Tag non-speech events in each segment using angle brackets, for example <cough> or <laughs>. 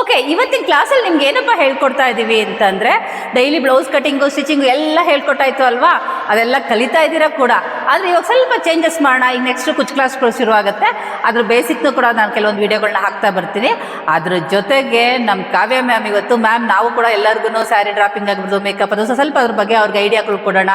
Okay ಇವತ್ತಿನ ಕ್ಲಾಸಲ್ಲಿ ನಿಮ್ಗೆ ಏನಪ್ಪ ಹೇಳ್ಕೊಡ್ತಾ ಇದ್ದೀವಿ ಅಂತಂದರೆ ಡೈಲಿ ಬ್ಲೌಸ್ ಕಟಿಂಗು ಸ್ಟಿಚಿಂಗು ಎಲ್ಲ ಹೇಳ್ಕೊಟ್ಟಾಯ್ತು ಅಲ್ವಾ? ಅದೆಲ್ಲ ಕಲಿತಾ ಇದ್ದೀರಾ ಕೂಡ. ಆದರೆ ಇವಾಗ ಸ್ವಲ್ಪ ಚೇಂಜಸ್ ಮಾಡೋಣ. ಈಗ ನೆಕ್ಸ್ಟ್ ಕುಚ್ ಕ್ಲಾಸ್ಗಳು ಶುರು ಆಗುತ್ತೆ ಅದ್ರ ಬೇಸಿಕ್ನು ಕೂಡ ನಾನು ಕೆಲವೊಂದು ವೀಡಿಯೋಗಳನ್ನ ಹಾಕ್ತಾ ಬರ್ತೀನಿ. ಅದ್ರ ಜೊತೆಗೆ ನಮ್ಮ ಕಾವ್ಯ ಮ್ಯಾಮ್ ಇವತ್ತು. ಮ್ಯಾಮ್ ನಾವು ಕೂಡ ಎಲ್ಲರಿಗೂ ಸ್ಯಾರಿ ಡ್ರಾಪಿಂಗ್ ಆಗ್ಬೋದು ಮೇಕಪ್ ಅದು ಸ್ವಲ್ಪ ಅದ್ರ ಬಗ್ಗೆ ಅವ್ರಿಗೆ ಐಡಿಯಾಗಳು ಕೊಡೋಣ.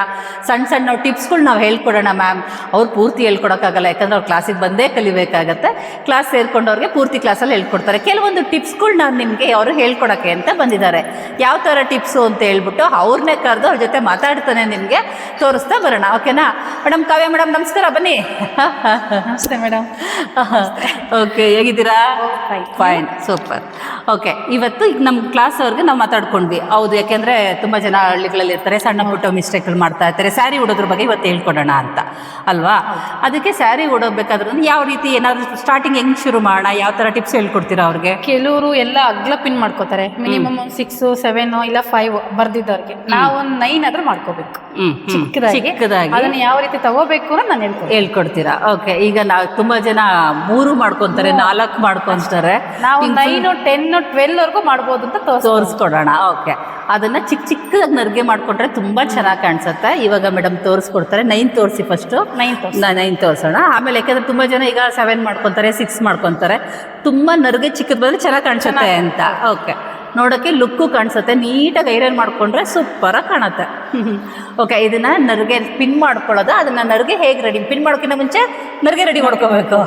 ಸಣ್ಣ ಸಣ್ಣ ಟಿಪ್ಸ್ಗಳು ನಾವು ಹೇಳ್ಕೊಡೋಣ ಮ್ಯಾಮ್ ಅವ್ರು ಪೂರ್ತಿ ಹೇಳ್ಕೊಡೋಕ್ಕಾಗಲ್ಲ, ಯಾಕಂದ್ರೆ ಅವ್ರು ಕ್ಲಾಸಿಗೆ ಬಂದೇ ಕಲಿಬೇಕಾಗತ್ತೆ. ಕ್ಲಾಸ್ ಸೇರ್ಕೊಂಡವ್ರಿಗೆ ಪೂರ್ತಿ ಕ್ಲಾಸಲ್ಲಿ ಹೇಳ್ಕೊಡ್ತಾರೆ. ಕೆಲವೊಂದು ಟಿಪ್ಸ್ಗಳು ನಾನು ನಿಮಗೆ ಅವರು ಹೇಳ್ಕೊಡೋಕ್ಕೆ ಅಂತ ಬಂದಿದ್ದಾರೆ. ಯಾವ ಥರ ಟಿಪ್ಸು ಅಂತ ಹೇಳ್ಬಿಟ್ಟು ಅವ್ರನ್ನೇ ಕರೆದು ಅವ್ರ ಜೊತೆ ಮಾತಾಡ್ತಾನೆ ನಿಮಗೆ ತೋರಿಸ್ತಾ ಬರೋಣ ಓಕೆನಾ? ಮೇಡಮ್ ಕಾವ್ಯ ಮೇಡಮ್ ನಮಸ್ಕಾರ ಬನ್ನಿ. ನಮಸ್ತೆ ಮೇಡಮ್. ಓಕೆ ಹೇಗಿದ್ದೀರಾ. ಫೈನ್ ಸೂಪರ್ ಓಕೆ ಇವತ್ತು ಈಗ ನಮ್ಮ ಕ್ಲಾಸ್ ಅವ್ರಿಗೆ ನಾವು ಮಾತಾಡ್ಕೊಂಡ್ವಿ. ಹೌದು ಯಾಕೆಂದರೆ ತುಂಬ ಜನ ಹಳ್ಳಿಗಳಲ್ಲಿ ಇರ್ತಾರೆ ಸಣ್ಣ ಪುಟ್ಟ ಮಿಸ್ಟೇಕ್ಗಳು ಮಾಡ್ತಾ ಇರ್ತಾರೆ. ಸ್ಯಾರಿ ಉಡೋದ್ರ ಬಗ್ಗೆ ಇವತ್ತು ಹೇಳ್ಕೊಡೋಣ ಅಂತ ಅಲ್ವಾ? ಅದಕ್ಕೆ ಸ್ಯಾರಿ ಉಡೋಬೇಕಾದ್ರೂ ಯಾವ ರೀತಿ ಏನಾದರೂ ಸ್ಟಾರ್ಟಿಂಗ್ ಹೆಂಗೆ ಶುರು ಮಾಡೋಣ? ಯಾವ ಥರ ಟಿಪ್ಸ್ ಹೇಳ್ಕೊಡ್ತೀರಾ ಅವ್ರಿಗೆ? ಕೆಲವರು ಎಲ್ಲ ಅಗ್ಲ ಪಿನ್ ಮಾಡ್ಕೋತಾರೆ. ಮಿನಿಮಮ್ ಒಂದು ಸಿಕ್ಸ್ ಸೆವೆನ್ ಇಲ್ಲ ಫೈವ್ ಬರ್ದಿದ್ದವ್ರಿಗೆ. ನಾವು ಒಂದು ನೈನ್ ಆದ್ರೂ ಮಾಡ್ಕೋಬೇಕು. ಚಿಕ್ಕದಾಗಿ. ಚಿಕ್ಕದಾಗಿ. ಅದನ್ನ ಯಾವ ರೀತಿ ತಗೋಬೇಕು ಅಂತ ನಾನು ಹೇಳ್ತೀನಿ ಹೇಳ್ಕೊಡ್ತೀರಾ? ಓಕೆ ಈಗ ನಾವು ತುಂಬಾ ಜನ ಮೂರು ಮಾಡ್ಕೊಂತಾರೆ ನಾಲ್ಕು ಮಾಡ್ಕೊಂತಾರೆ. ನಾವು ನೈನ್ ಟೆನ್ ಟ್ವೆಲ್ ವರ್ಗೂ ಮಾಡ್ಬೋದು ಅಂತ ತೋರಿಸ್ ತೋರಿಸ್ಕೊಡೋಣ. ಓಕೆ ಅದನ್ನ ಚಿಕ್ಕ ಚಿಕ್ಕದಾಗಿ ನರ್ಗೆ ಮಾಡ್ಕೊಂಡ್ರೆ ತುಂಬಾ ಚೆನ್ನಾಗಿ ಕಾಣಿಸುತ್ತೆ. ಇವಾಗ ಮೇಡಮ್ ತೋರಿಸ್ಕೊಡ್ತಾರೆ. ನೈನ್ ತೋರಿಸಿ ಫಸ್ಟು ನೈನ್ ನೈನ್ ತೋರಿಸೋಣ. ಆಮೇಲೆ ಯಾಕಂದ್ರೆ ತುಂಬಾ ಜನ ಈಗ ಸೆವೆನ್ ಮಾಡ್ಕೊತಾರೆ ಸಿಕ್ಸ್ ಮಾಡ್ಕೊತಾರೆ. ತುಂಬಾ ನರ್ಗೆ ಚಿಕ್ಕದ ಬಂದ್ರೆ ಚೆನ್ನಾಗಿ ಕಾಣಿಸುತ್ತೆ ಅಂತ. ಓಕೆ ನೋಡೋಕ್ಕೆ ಲುಕ್ಕು ಕಾಣಿಸುತ್ತೆ. ನೀಟಾಗಿ ಐರನ್ ಮಾಡಿಕೊಂಡ್ರೆ ಸೂಪರಾಗಿ ಕಾಣುತ್ತೆ. ಓಕೆ ಇದನ್ನು ನರ್ಗೆ ಪಿನ್ ಮಾಡ್ಕೊಳ್ಳೋದು. ಅದನ್ನು ನರ್ಗೆ ಹೇಗೆ ರೆಡಿ ಪಿನ್ ಮಾಡೋಕ್ಕಿಂತ ಮುಂಚೆ ನರ್ಗೆ ರೆಡಿ ಮಾಡ್ಕೋಬೇಕು.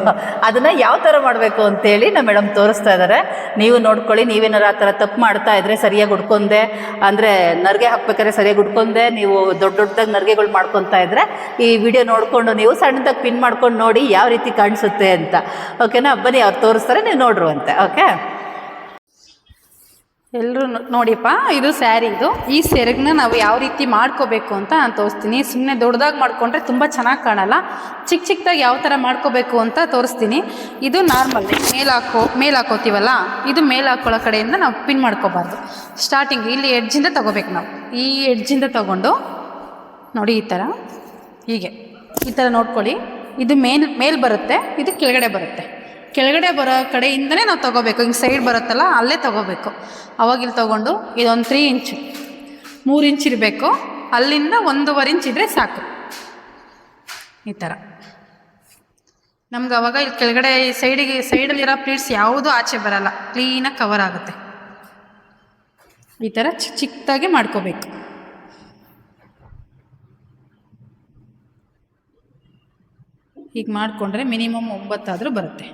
ಅದನ್ನು ಯಾವ ಥರ ಮಾಡಬೇಕು ಅಂತೇಳಿ ನಮ್ಮ ಮೇಡಮ್ ತೋರಿಸ್ತಾ ಇದ್ದಾರೆ ನೀವು ನೋಡ್ಕೊಳ್ಳಿ ನೀವೇನಾರು ಆ ಥರ ತಪ್ಪು ಮಾಡ್ತಾ ಇದ್ರೆ ಸರಿಯಾಗಿ ಉಡ್ಕೊಂಡೆ ಅಂದರೆ ನರಿಗೆ ಹಾಕ್ಬೇಕಾದ್ರೆ ಸರಿಯಾಗಿ ಉಡ್ಕೊಂಡೆ ನೀವು ದೊಡ್ಡ ದೊಡ್ಡದಾಗಿ ನರ್ಗೆಗಳು ಮಾಡ್ಕೊತಾ ಇದ್ದರೆ ಈ ವಿಡಿಯೋ ನೋಡಿಕೊಂಡು ನೀವು ಸಣ್ಣದಾಗಿ ಪಿನ್ ಮಾಡ್ಕೊಂಡು ನೋಡಿ ಯಾವ ರೀತಿ ಕಾಣಿಸುತ್ತೆ ಅಂತ. ಓಕೆನಾ ಬನ್ನಿ, ಅವ್ರು ತೋರಿಸ್ತಾರೆ, ನೀವು ನೋಡ್ರುವಂತೆ. ಓಕೆ ಎಲ್ಲರೂ ನೋಡಿಪ್ಪ, ಇದು ಸ್ಯಾರಿ ಇದು. ಈ ಸೆರಗನ್ನ ನಾವು ಯಾವ ರೀತಿ ಮಾಡ್ಕೋಬೇಕು ಅಂತ ನಾನು ತೋರಿಸ್ತೀನಿ. ಸುಮ್ಮನೆ ದೊಡ್ಡದಾಗಿ ಮಾಡ್ಕೊಂಡ್ರೆ ತುಂಬ ಚೆನ್ನಾಗಿ ಕಾಣಲ್ಲ. ಚಿಕ್ಕ ಚಿಕ್ಕದಾಗಿ ಯಾವ ಥರ ಮಾಡ್ಕೋಬೇಕು ಅಂತ ತೋರಿಸ್ತೀನಿ. ಇದು ನಾರ್ಮಲ್ ಮೇಲೆ ಹಾಕೋ ಮೇಲೆ ಹಾಕೋತೀವಲ್ಲ ಇದು ಮೇಲೆ ಹಾಕೊಳ್ಳೋ ಕಡೆಯಿಂದ ನಾವು ಪಿನ್ ಮಾಡ್ಕೋಬಾರ್ದು. ಸ್ಟಾರ್ಟಿಂಗ್ ಇಲ್ಲಿ ಎಡ್ಜಿಂದ ತಗೋಬೇಕು ನಾವು. ಈ ಎಡ್ಜಿಂದ ತಗೊಂಡು, ನೋಡಿ ಈ ಥರ ಹೀಗೆ. ಈ ಥರ ನೋಡ್ಕೊಳ್ಳಿ. ಇದು ಮೇಲ್ ಮೇಲೆ ಬರುತ್ತೆ, ಇದು ಕೆಳಗಡೆ ಬರುತ್ತೆ. ಕೆಳಗಡೆ ಬರೋ ಕಡೆಯಿಂದನೇ ನಾವು ತೊಗೋಬೇಕು. ಹಿಂಗೆ ಸೈಡ್ ಬರುತ್ತಲ್ಲ, ಅಲ್ಲೇ ತೊಗೋಬೇಕು. ಅವಾಗಿಲ್ಲಿ ತೊಗೊಂಡು ಇದೊಂದು ತ್ರೀ ಇಂಚು ಮೂರು ಇಂಚ್ ಇರಬೇಕು. ಅಲ್ಲಿಂದ ಒಂದೂವರೆ ಇಂಚ್ ಇದ್ದರೆ ಸಾಕು. ಈ ಥರ ನಮ್ಗೆ ಅವಾಗ ಇಲ್ಲಿ ಕೆಳಗಡೆ ಸೈಡಿಗೆ ಸೈಡಲ್ಲಿರೋ ಪ್ಲೇಟ್ಸ್ ಯಾವುದೂ ಆಚೆ ಬರಲ್ಲ. ಕ್ಲೀನಾಗಿ ಕವರ್ ಆಗುತ್ತೆ. ಈ ಥರ ಚಿಕ್ಕ ಚಿಕ್ಕದಾಗಿ ಮಾಡ್ಕೋಬೇಕು. ಹೀಗೆ ಮಾಡಿಕೊಂಡ್ರೆ ಮಿನಿಮಮ್ ಒಂಬತ್ತಾದರೂ ಬರುತ್ತೆ.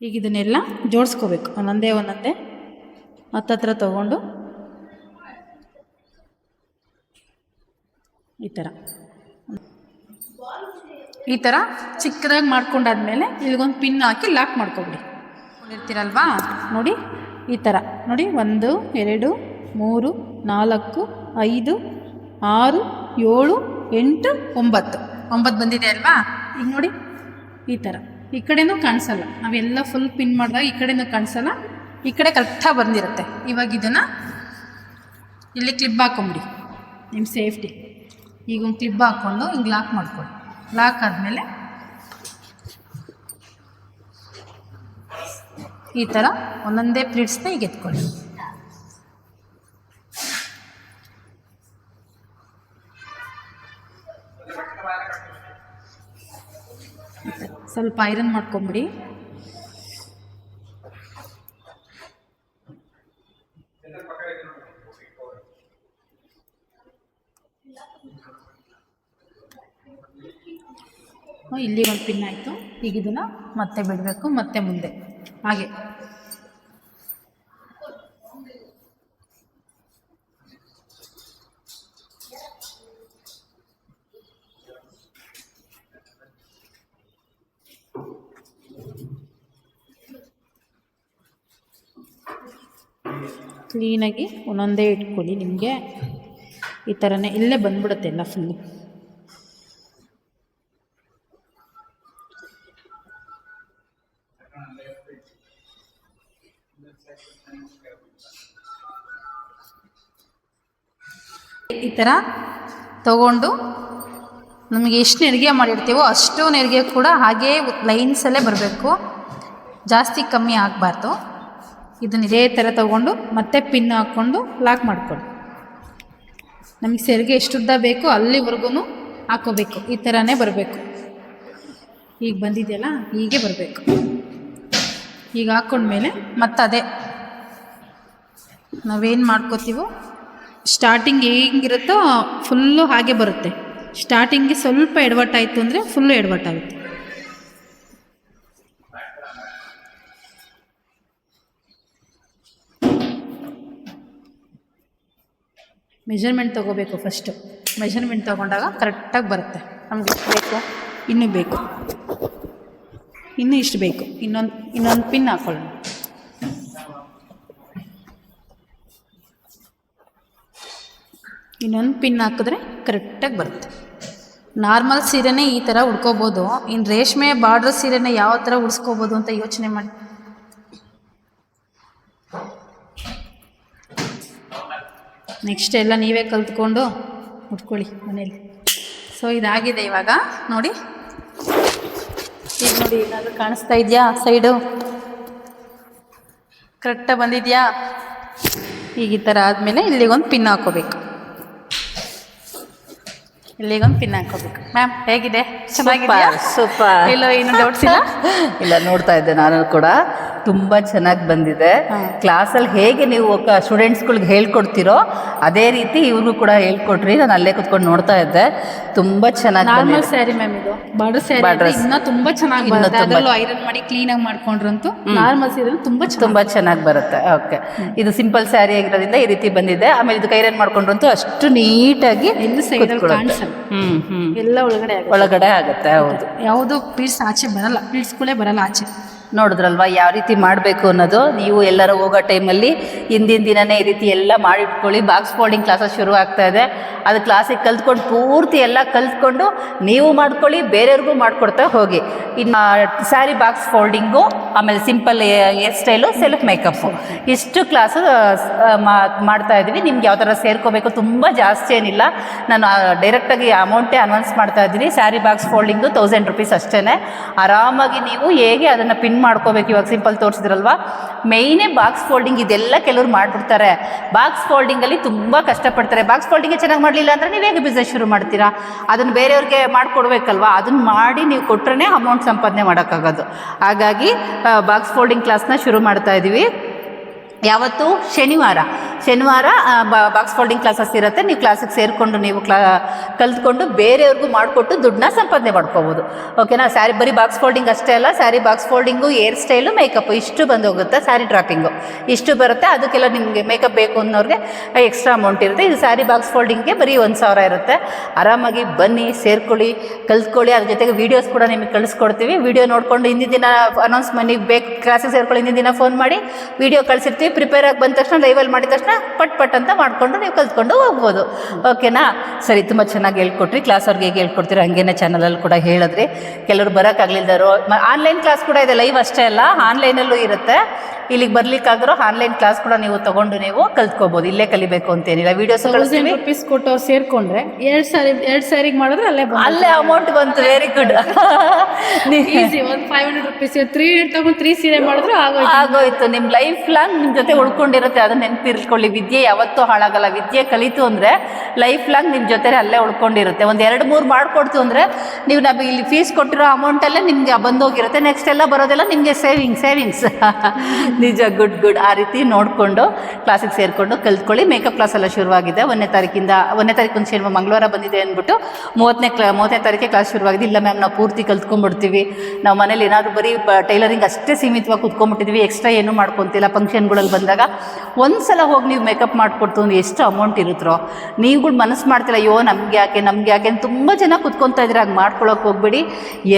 ಈಗ ಇದನ್ನೆಲ್ಲ ಜೋಡಿಸ್ಕೋಬೇಕು. ಒಂದೊಂದೇ ಒಂದೊಂದೇ ಹತ್ತತ್ರ ತಗೊಂಡು ಈ ಥರ ಈ ಥರ ಚಿಕ್ಕದಾಗಿ ಮಾಡ್ಕೊಂಡಾದ್ಮೇಲೆ ಇಲ್ಲಿಗೊಂದು ಪಿನ್ ಹಾಕಿ ಲಾಕ್ ಮಾಡ್ಕೊಬಿಡಿ. ಇರ್ತೀರಲ್ವಾ ನೋಡಿ, ಈ ಥರ ನೋಡಿ, ಒಂದು, ಎರಡು, ಮೂರು, ನಾಲ್ಕು, ಐದು, ಆರು, ಏಳು, ಎಂಟು, ಒಂಬತ್ತು. ಒಂಬತ್ತು ಬಂದಿದೆ ಅಲ್ವಾ? ಈಗ ನೋಡಿ, ಈ ಥರ ಈ ಕಡೆನೂ ಕಾಣಿಸಲ್ಲ. ನಾವೆಲ್ಲ ಫುಲ್ ಪಿನ್ ಮಾಡಿದಾಗ ಈ ಕಡೆನೂ ಕಾಣಿಸಲ್ಲ. ಈ ಕಡೆ ಕರೆಕ್ಟಾಗಿ ಬಂದಿರುತ್ತೆ. ಇವಾಗ ಇದನ್ನು ಇಲ್ಲಿ ಕ್ಲಿಪ್ ಹಾಕೊಂಬಿಡಿ. ನಿಮ್ಮ ಸೇಫ್ಟಿ ಈಗ ಒಂದು ಕ್ಲಿಪ್ ಹಾಕ್ಕೊಂಡು ಹಿಂಗೆ ಲಾಕ್ ಮಾಡ್ಕೊಳ್ಳಿ. ಲಾಕ್ ಆದಮೇಲೆ ಈ ಥರ ಒಂದೊಂದೇ ಪ್ಲೇಟ್ಸ್ನ ಈಗ ಎತ್ಕೊಳ್ಳಿ ಸ್ವಲ್ಪ ಐರನ್ ಮಾಡ್ಕೊಂಬಿಡಿ. ಇಲ್ಲಿ ಒಂದು ಪಿನ್ ಆಯಿತು. ಈಗ ಇದನ್ನು ಮತ್ತೆ ಬಿಡಬೇಕು ಮತ್ತೆ ಮುಂದೆ. ಹಾಗೆ. ಕ್ಲೀನಾಗಿ ಒಂದೊಂದೇ ಇಟ್ಕೊಳ್ಳಿ, ನಿಮಗೆ ಈ ಥರನೇ ಇಲ್ಲೇ ಬಂದ್ಬಿಡುತ್ತೆ ಎಲ್ಲ ಫುಲ್ಲು ಈ ಥರ ತಗೊಂಡು ನಮಗೆ ಎಷ್ಟು ನೆರಿಗೆ ಮಾಡಿರ್ತೀವೋ ಅಷ್ಟು ನೆರಿಗೆ ಕೂಡ ಹಾಗೇ ಲೈನ್ಸಲ್ಲೇ ಬರಬೇಕು. ಜಾಸ್ತಿ ಕಮ್ಮಿ ಆಗಬಾರ್ದು. ಇದನ್ನ ಇದೇ ಥರ ತಗೊಂಡು ಮತ್ತೆ ಪಿನ್ ಹಾಕ್ಕೊಂಡು ಲಾಕ್ ಮಾಡ್ಕೊಳ್ಳಿ. ನಮಗೆ ಸೆರಿಗೆ ಎಷ್ಟುದ್ದ ಬೇಕೋ ಅಲ್ಲಿವರೆಗೂ ಹಾಕೋಬೇಕು. ಈ ಥರನೇ ಬರಬೇಕು. ಈಗ ಬಂದಿದೆಯಲ್ಲ, ಹೀಗೆ ಬರಬೇಕು. ಈಗ ಹಾಕ್ಕೊಂಡ್ಮೇಲೆ ಮತ್ತೆ ಅದೇ. ನಾವೇನು ಮಾಡ್ಕೋತೀವೋ ಸ್ಟಾರ್ಟಿಂಗ್ ಹೇಗಿರುತ್ತೋ ಫುಲ್ಲು ಹಾಗೆ ಬರುತ್ತೆ. ಸ್ಟಾರ್ಟಿಂಗ್ಗೆ ಸ್ವಲ್ಪ ಎಡವಟ್ಟಾಯಿತು ಅಂದರೆ ಫುಲ್ಲು ಎಡವಟ್ಟಾಗುತ್ತೆ. ಮೆಷರ್ಮೆಂಟ್ ತೊಗೋಬೇಕು ಫಸ್ಟು ಮೆಷರ್ಮೆಂಟ್ ತೊಗೊಂಡಾಗ ಕರೆಕ್ಟಾಗಿ ಬರುತ್ತೆ. ನಮ್ಗೆ ಎಷ್ಟು ಬೇಕು? ಇನ್ನೂ ಬೇಕು. ಇನ್ನೂ ಇಷ್ಟು ಬೇಕು. ಇನ್ನೊಂದು ಇನ್ನೊಂದು ಪಿನ್ ಹಾಕೊಳ್ಳೋಣ. ಇನ್ನೊಂದು ಪಿನ್ ಹಾಕಿದ್ರೆ ಕರೆಕ್ಟಾಗಿ ಬರುತ್ತೆ. ನಾರ್ಮಲ್ ಸೀರೆನೇ ಈ ಥರ ಉಡ್ಕೋಬೋದು. ಇನ್ನು ರೇಷ್ಮೆ ಬಾರ್ಡ್ರ್ ಸೀರೆನೇ ಯಾವ ಥರ ಉಡ್ಸ್ಕೋಬೋದು ಅಂತ ಯೋಚನೆ ಮಾಡಿ. ನೆಕ್ಸ್ಟ್ ಎಲ್ಲ ನೀವೇ ಕಲ್ತ್ಕೊಂಡು ಉಟ್ಕೊಳ್ಳಿ ಮನೇಲಿ. ಸೊ ಇದಾಗಿದೆ ಇವಾಗ. ನೋಡಿ. ಈಗ ನೋಡಿ ಏನಾದರೂ ಕಾಣಿಸ್ತಾ ಇದೆಯಾ ಸೈಡು ಕರೆಕ್ಟಾಗಿ ಬಂದಿದೆಯಾ? ಈಗ ಈ ಥರ ಆದಮೇಲೆ ಇಲ್ಲಿಗೊಂದು ಪಿನ್ ಹಾಕೋಬೇಕು. ಇಲ್ಲಿಗೊಂದು ಪಿನ್ ಹಾಕೋಬೇಕು. ಮ್ಯಾಮ್ ಹೇಗಿದೆ? ಚೆನ್ನಾಗಿದೆ ಸೂಪರ್ ಇಲ್ಲ ಏನು ಡೌಟ್ಸ್ ಇಲ್ಲ? ಇಲ್ಲ ನೋಡ್ತಾ ಇದ್ದೆ ನಾನು ಕೂಡ. ತುಂಬಾ ಚೆನ್ನಾಗಿ ಬಂದಿದೆ. ಕ್ಲಾಸ್ ಕ್ಲಾಸಲ್ಲಿ ಹೇಗೆ ನೀವು ಸ್ಟೂಡೆಂಟ್ಸ್ಗಳಿಗೆ ಹೇಳ್ಕೊಡ್ತೀರೋ ಅದೇ ರೀತಿ ಇವ್ರಿಗೂ ಕೂಡ ಹೇಳ್ಕೊಟ್ರಿ ನಾನು ಅಲ್ಲೇ ಕುತ್ಕೊಂಡು ನೋಡ್ತಾ ಇದ್ದೆ. ತುಂಬಾ ಚೆನ್ನಾಗಿ ನಾರ್ಮಲ್ ಸ್ಯಾರಿ ಮ್ಯಾಮ್ ಇದು. ಬಾರ್ಡರ್ ಸ್ಯಾರಿ ಇನ್ನೂ ತುಂಬಾ ಚೆನ್ನಾಗಿ ಬರುತ್ತೆ. ಅದರಲ್ಲೂ ಐರನ್ ಮಾಡಿ ಕ್ಲೀನಾಗಿ ಮಾಡ್ಕೊಂಡ್ರಂತೂ ನಾರ್ಮಲ್ ಸೀರೆ ತುಂಬಾ ತುಂಬಾ ಚೆನ್ನಾಗಿ ಬರುತ್ತೆ. ಓಕೆ. ಇದು ಸಿಂಪಲ್ ಸ್ಯಾರಿ ಆಗಿರೋದ್ರಿಂದ ಈ ರೀತಿ ಬಂದಿದೆ. ಆಮೇಲೆ ಇದು ಕೈರನ್ ಮಾಡ್ಕೊಂಡ್ರಂತೂ ಅಷ್ಟು ನೀಟಾಗಿ ಎಲ್ಲೂ. ಕಾಣಿಸಲ್ಲ. ಹ್ಮ್ ಎಲ್ಲ ಒಳಗಡೆ ಆಗುತ್ತೆ. ಒಳಗಡೆ ಆಗುತ್ತೆ ಹೌದು. ಯಾವುದು ಪೀಸ್ ಆಚೆ ಬರಲ್ಲ. ಪೀಸ್ಗಳೇ ಬರಲ್ಲ ಆಚೆ. ನೋಡಿದ್ರಲ್ವಾ, ಯಾವ ರೀತಿ ಮಾಡಬೇಕು ಅನ್ನೋದು? ನೀವು ಎಲ್ಲರೂ ಹೋಗೋ ಟೈಮಲ್ಲಿ ಹಿಂದಿನ ದಿನನೇ ಈ ರೀತಿ ಎಲ್ಲ ಮಾಡಿಟ್ಕೊಳ್ಳಿ. ಬಾಕ್ಸ್ ಫೋಲ್ಡಿಂಗ್ ಕ್ಲಾಸಸ್ ಶುರು ಆಗ್ತಾ ಇದೆ. ಅದು ಕ್ಲಾಸಿಗೆ ಕಲ್ತ್ಕೊಂಡು ಪೂರ್ತಿ ಎಲ್ಲ ಕಲ್ತ್ಕೊಂಡು ನೀವು ಮಾಡ್ಕೊಳ್ಳಿ, ಬೇರೆಯವ್ರಿಗೂ ಮಾಡಿಕೊಡ್ತಾ ಹೋಗಿ. ಇನ್ನು ಸ್ಯಾರಿ ಬಾಕ್ಸ್ ಫೋಲ್ಡಿಂಗು, ಆಮೇಲೆ simple hair style, self makeup. ಇಷ್ಟು ಕ್ಲಾಸು ಮಾಡ್ತಾ ಇದ್ದೀವಿ. ನಿಮ್ಗೆ ಯಾವ ಥರ ಸೇರ್ಕೋಬೇಕು ತುಂಬ ಜಾಸ್ತಿ ಏನಿಲ್ಲ. ನಾನು ಡೈರೆಕ್ಟಾಗಿ ಅಮೌಂಟೇ ಅನೌನ್ಸ್ ಮಾಡ್ತಾ ಇದ್ದೀನಿ. Sari box folding thousand rupees ಅಷ್ಟೇ ಆರಾಮಾಗಿ ನೀವು ಹೇಗೆ ಅದನ್ನು ಪಿನ್ ಮಾಡ್ಕೋಬೇಕು. ಇವಾಗ ಸಿಂಪಲ್ ತೋರಿಸಿದ್ರಲ್ವಾ? ಮೇಯ್ನೇ ಬಾಕ್ಸ್ ಫೋಲ್ಡಿಂಗ್ ಇದೆಲ್ಲ ಕೆಲವ್ರು ಮಾಡಿಬಿಡ್ತಾರೆ. ಬಾಕ್ಸ್ ಫೋಲ್ಡಿಂಗಲ್ಲಿ ತುಂಬ ಕಷ್ಟಪಡ್ತಾರೆ. ಬಾಕ್ಸ್ ಫೋಲ್ಡಿಂಗೇ ಚೆನ್ನಾಗಿ ಮಾಡಲಿಲ್ಲ ಅಂದರೆ ನೀವು ಹೇಗೆ ಬಿಸ್ನೆಸ್ ಶುರು ಮಾಡ್ತೀರಾ? ಅದನ್ನು ಬೇರೆಯವ್ರಿಗೆ ಮಾಡಿಕೊಡ್ಬೇಕಲ್ವಾ? ಅದನ್ನು ಮಾಡಿ ನೀವು ಕೊಟ್ರೆ ಅಮೌಂಟ್ ಸಂಪಾದನೆ ಮಾಡೋಕ್ಕಾಗೋದು. ಹಾಗಾಗಿ ಬಾಕ್ಸ್ ಫೋಲ್ಡಿಂಗ್ ಕ್ಲಾಸ್ನ ಶುರು ಮಾಡ್ತಾ ಇದ್ದೀವಿ ಯಾವತ್ತು ಶನಿವಾರ. ಶನಿವಾರ ಬಾಕ್ಸ್ ಫೋಲ್ಡಿಂಗ್ ಕ್ಲಾಸಸ್ ಇರುತ್ತೆ. ನೀವು ಕ್ಲಾಸಿಗೆ ಸೇರಿಕೊಂಡು ನೀವು ಕ್ಲಾ, ಕಲ್ತ್ಕೊಂಡು ಬೇರೆಯವ್ರಿಗೂ ಮಾಡಿಕೊಟ್ಟು ದುಡ್ಡನ್ನ ಸಂಪಾದನೆ ಮಾಡ್ಕೋಬೋದು. ಓಕೆನಾ ಸ್ಯಾರಿ ಬರೀ ಬಾಕ್ಸ್ ಫೋಲ್ಡಿಂಗ್ ಅಷ್ಟೇ ಅಲ್ಲ sari box folding hair style makeup ಇಷ್ಟು ಬಂದು ಹೋಗುತ್ತೆ ಸ್ಯಾರಿ ಡ್ರಾಪಿಂಗು ಇಷ್ಟು ಬರುತ್ತೆ, ಅದಕ್ಕೆಲ್ಲ ನಿಮಗೆ ಮೇಕಪ್ ಬೇಕು ಅನ್ನೋರಿಗೆ ಎಕ್ಸ್ಟ್ರಾ ಅಮೌಂಟ್ ಇರುತ್ತೆ. ಇದು ಸ್ಯಾರಿ ಬಾಕ್ಸ್ ಫೋಲ್ಡಿಂಗ್ಗೆ ಬರೀ ಒಂದು ಸಾವಿರ ಇರುತ್ತೆ. ಆರಾಮಾಗಿ ಬನ್ನಿ, ಸೇರ್ಕೊಳ್ಳಿ, ಕಲ್ತ್ಕೊಳ್ಳಿ. ಅದ್ರ ಜೊತೆಗೆ ವೀಡಿಯೋಸ್ ಕೂಡ ನಿಮಗೆ ಕಳಿಸ್ಕೊಡ್ತೀವಿ. ವಿಡಿಯೋ ನೋಡಿಕೊಂಡು ಹಿಂದಿನ ದಿನ ಅನೌನ್ಸ್ ಮನಿಗೆ ಬೇಕು ಕ್ಲಾಸಿಗೆ ಸೇರ್ಕೊಳ್ಳಿ, ಹಿಂದಿನ ದಿನ ಫೋನ್ ಮಾಡಿ. ವೀಡಿಯೋ ಕಳಿಸಿರ್ತೀವಿ. ಪ್ರಿಪೇರ್ ಆಗಿ ಬಂದ ತಕ್ಷಣ ಲೈವಲ್ಲಿ ಮಾಡಿದ ತಕ್ಷಣ ಪಟ್ ಪಟ್ ಅಂತ ಮಾಡಿಕೊಂಡು ನೀವು ಕಲ್ತ್ಕೊಂಡು ಹೋಗ್ಬೋದು. ಓಕೆನಾ? ಸರಿ, ತುಂಬ ಚೆನ್ನಾಗಿ ಹೇಳ್ಕೊಟ್ರಿ. ಕ್ಲಾಸ್ ಅವ್ರಿಗೆ ಹೇಗೆ ಹೇಳ್ಕೊಡ್ತೀರ ಹಂಗೇನೆ ಚಾನಲಲ್ಲಿ ಕೂಡ ಹೇಳಿದ್ರಿ. ಕೆಲವರು ಬರೋಕ್ಕಾಗಲಿದ್ದಾರೋ ಆನ್ಲೈನ್ ಕ್ಲಾಸ್ ಕೂಡ ಇದೆ ಲೈವ್ ಅಷ್ಟೇ ಅಲ್ಲ ಆನ್ಲೈನಲ್ಲೂ ಇರುತ್ತೆ. ಇಲ್ಲಿಗೆ ಬರ್ಲಿಕ್ಕಾಗಿರೋ ಆನ್ಲೈನ್ ಕ್ಲಾಸ್ ಕೂಡ ನೀವು ತಗೊಂಡು ನೀವು ಕಲ್ತ್ಕೋಬಹುದು ಇಲ್ಲೇ ಕಲಿಬೇಕು ಅಂತೇನಿಲ್ಲ. ಏನಿಲ್ಲ ತೌಸಂಡ್ ಕಳಿಸ್ತೀವಿ. ರುಪೀಸ್ ಕೊಟ್ಟು ಸೇರ್ಕೊಂಡ್ರೆ ಎರಡ್ ಸಾರಿ ಎರಡ್ ಸಾರಿಗೆ ಮಾಡಿದ್ರೆ ಅಲ್ಲೇ ಅಲ್ಲೇ ಅಮೌಂಟ್ ಬಂತು. ವೆರಿ ಗುಡ್ ಈಸಿ ಒಂದು five hundred rupees three hundred ತಗೊಂಡು ತ್ರೀ ಸೀರೆ ಮಾಡಿದ್ರೆ ಆಗೋಯ್ತು. ಆಗೋಯ್ತು. ನಿಮ್ಮ ಲೈಫ್ ಲಾಂಗ್ ನಿಮ್ಮ ಜೊತೆ ಉಳ್ಕೊಂಡಿರುತ್ತೆ. ಅದನ್ನ ನೆನಪಿರ್ಕೊಳ್ಳಿ. ವಿದ್ಯೆ ಯಾವತ್ತೂ ಹಾಳಾಗಲ್ಲ. ವಿದ್ಯೆ ಕಲಿತು ಅಂದ್ರೆ ಲೈಫ್ ಲಾಂಗ್ ನಿಮ್ಮ ಜೊತೆ ಅಲ್ಲೇ ಉಳ್ಕೊಂಡಿರುತ್ತೆ. ಒಂದು ಎರಡು ಮೂರು ಮಾಡ್ಕೊಡ್ತು ಅಂದರೆ ನೀವು ನಮಗೆ ಇಲ್ಲಿ ಫೀಸ್ ಕೊಟ್ಟಿರೋ ಅಮೌಂಟಲ್ಲೇ ನಿಮಗೆ ಬಂದೋಗಿರುತ್ತೆ. ನೆಕ್ಸ್ಟ್ ಎಲ್ಲ ಬರೋದೆಲ್ಲ ನಿಮಗೆ ಸೇವಿಂಗ್ ಸೇವಿಂಗ್ಸ್ ನಿಜ ಗುಡ್ ಗುಡ್ ಆ ರೀತಿ ನೋಡಿಕೊಂಡು ಕ್ಲಾಸಿಗೆ ಸೇರಿಕೊಂಡು ಕಲ್ತ್ಕೊಳ್ಳಿ. ಮೇಕಪ್ ಕ್ಲಾಸ್ ಎಲ್ಲ ಶುರುವಾಗಿದೆ. ಒಂದನೇ ತಾರೀಕಿಂದ, ಒಂದನೇ ತಾರೀಕು ಒಂದು ಶನಿವಾರ ಮಂಗಳವಾರ ಬಂದಿದೆ ಅಂದ್ಬಿಟ್ಟು ಮೂವತ್ತನೇ ಕ್ಲಾ ಮೂವತ್ತನೇ ತಾರೀಕಿಗೆ ಕ್ಲಾಸ್ ಶುರುವಾಗಿದೆ. ಇಲ್ಲ ಮ್ಯಾಮ್ ನಾವು ಪೂರ್ತಿ ಕಲ್ತ್ಕೊಂಡ್ಬಿಡ್ತೀವಿ. ನಾವು ಮನೇಲಿ ಏನಾದರೂ ಬರೀ ಟೈಲರಿಂಗ್ ಅಷ್ಟೇ ಸೀಮಿತವಾಗಿ ಕುತ್ಕೊಂಡ್ಬಿಟ್ಟಿದ್ವಿ. ಎಕ್ಸ್ಟ್ರಾ ಏನೂ ಮಾಡ್ಕೊತಿಲ್ಲ ಫಂಕ್ಷನ್ಗಳಲ್ಲಿ ಬಂದಾಗ. ಒಂದು ಸಲ ಹೋಗಿ ನೀವು ಮೇಕಪ್ ಮಾಡಿಕೊಡ್ತು ಅಂದ್ರೆ ಎಷ್ಟು ಅಮೌಂಟ್ ಇರುತ್ತೋ. ನೀವುಗಳು ಮನಸ್ಸು ಮಾಡ್ತಿಲ್ಲ, ಅಯ್ಯೋ, ನಮ್ಗೆ ಯಾಕೆ ನಮ್ಗೆ ಯಾಕೆ? ತುಂಬ ಜನ ಕುತ್ಕೊತಾ ಇದ್ರೆ ಹಾಗೆ ಮಾಡ್ಕೊಳಕ್ಕೆ ಹೋಗ್ಬೇಡಿ.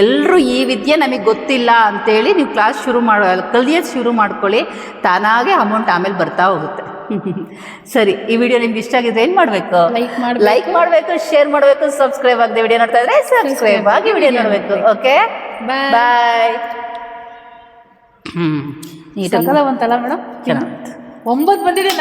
ಎಲ್ಲರೂ ಈ ವಿದ್ಯೆ ನಮಗೆ ಗೊತ್ತಿಲ್ಲ ಅಂತೇಳಿ ನೀವು ಕ್ಲಾಸ್ ಶುರು ಮಾಡೋ ಕಲಿಯೋದು ಶುರು ಮಾಡ್ಕೊಳ್ಳಿ. ತಾನಾಗೆ ಅಮೌಂಟ್ ಆಮೇಲೆ ಬರ್ತಾ ಹೋಗುತ್ತೆ. <laughs> ಸರಿ ಈ ವಿಡಿಯೋ ನಿಮ್ಗೆ ಇಷ್ಟ ಆಗಿದ್ರೆ ಏನು ಮಾಡಬೇಕು? ಲೈಕ್ ಮಾಡಿ ಲೈಕ್ ಮಾಡಬೇಕು ಶೇರ್ ಮಾಡಬೇಕು ಸಬ್ಸ್ಕ್ರೈಬ್ ಆಗದೆ ವಿಡಿಯೋ ನೋಡ್ತಾ ಇದ್ರೆ ಸಬ್ಸ್ಕ್ರೈಬ್ ಆಗಿ ವಿಡಿಯೋ ನೋಡಬೇಕು. ಓಕೆ. ಬಾಯ್ ಹ್ಞೂ ನೀಟಾಗಿ ಒಂತಲ್ಲ ಮೇಡಮ್ ಒಂಬತ್ತು ಬಂದಿದೆ